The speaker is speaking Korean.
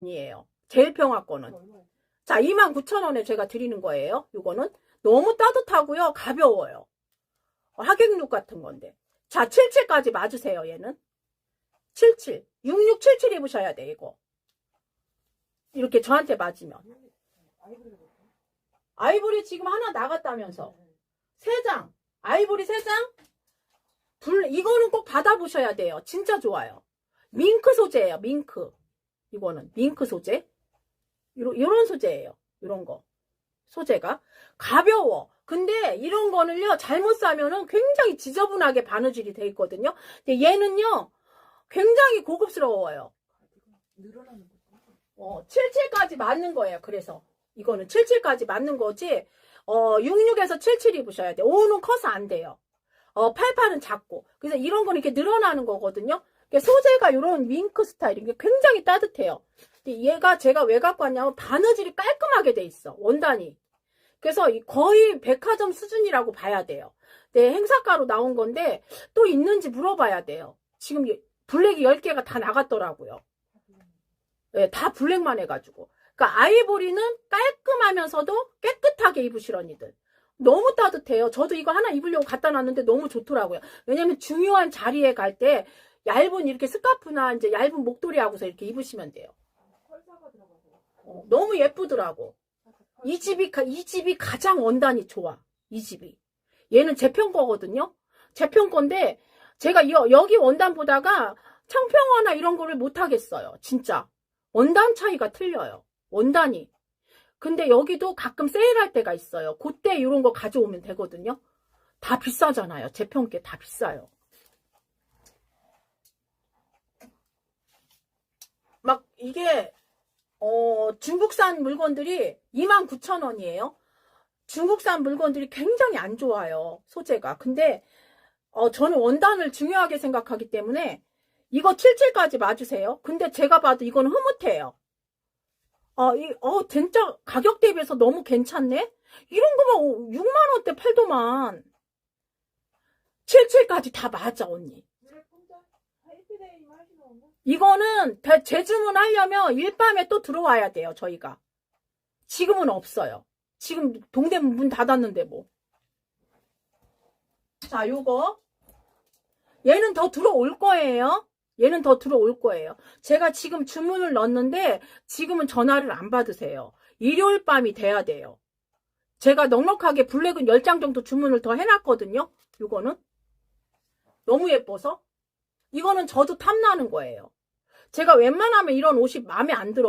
이에요. 제일 평화 거는. 자, 29,000원에 제가 드리는 거예요. 이거는 너무 따뜻하고요. 가벼워요. 어, 하객룩 같은 건데. 자, 77까지 맞으세요, 얘는. 77. 6677 입으셔야 돼, 이거. 이렇게 저한테 맞으면. 아이보리 지금 하나 나갔다면서. 세 장. 아이보리 세 장? 불, 이거는 꼭 받아보셔야 돼요. 진짜 좋아요. 밍크 소재예요, 밍크. 이거는 밍크 소재. 요런 소재예요. 요런 거. 소재가. 가벼워. 근데 이런 거는요, 잘못 사면은 굉장히 지저분하게 바느질이 돼 있거든요. 근데 얘는요, 굉장히 고급스러워요. 늘어나는 거. 어, 77까지 맞는 거예요. 그래서. 이거는 77까지 맞는 거지, 어, 66에서 77 입으셔야 돼. 5는 커서 안 돼요. 어, 88은 작고. 그래서 이런 거는 이렇게 늘어나는 거거든요. 이게 소재가 이런 윙크 스타일인 게 굉장히 따뜻해요. 얘가 제가 왜 갖고 왔냐면 바느질이 깔끔하게 돼 있어. 원단이. 그래서 이 거의 백화점 수준이라고 봐야 돼요. 네, 행사가로 나온 건데 또 있는지 물어봐야 돼요. 지금 이 블랙이 10개가 다 나갔더라고요. 네, 다 블랙만 해가지고. 그러니까 아이보리는 깔끔하면서도 깨끗하게 입으실 언니들. 너무 따뜻해요. 저도 이거 하나 입으려고 갖다 놨는데 너무 좋더라고요. 왜냐면 중요한 자리에 갈 때 얇은 이렇게 스카프나 이제 얇은 목도리 하고서 이렇게 입으시면 돼요. 어, 너무 예쁘더라고. 이 집이, 가- 이 집이 가장 원단이 좋아. 이 집이. 얘는 제편 거거든요. 제편 건데, 제가 여, 여기 원단 보다가 청평화나 이런 거를 못 하겠어요. 진짜. 원단 차이가 틀려요. 원단이. 근데 여기도 가끔 세일할 때가 있어요. 그때 이런 거 가져오면 되거든요. 다 비싸잖아요. 제편게다 비싸요. 막 이게 어, 중국산 물건들이 29,000원이에요. 중국산 물건들이 굉장히 안 좋아요. 소재가. 근데 어, 저는 원단을 중요하게 생각하기 때문에 이거 77까지 맞으세요. 근데 제가 봐도 이건 흐뭇해요. 어, 이, 어, 진짜 가격 대비해서 너무 괜찮네? 이런 거만 6만원대 팔더만. 77까지 다 맞아, 언니. 이거는 대- 재주문 하려면 일밤에 또 들어와야 돼요, 저희가. 지금은 없어요. 지금 동대문 문 닫았는데 뭐. 자, 요거. 얘는 더 들어올 거예요. 얘는 더 들어올 거예요. 제가 지금 주문을 넣었는데 지금은 전화를 안 받으세요. 일요일 밤이 돼야 돼요. 제가 넉넉하게 블랙은 10장 정도 주문을 더 해놨거든요. 요거는. 너무 예뻐서. 이거는 저도 탐나는 거예요. 제가 웬만하면 이런 옷이 마음에 안 들어요.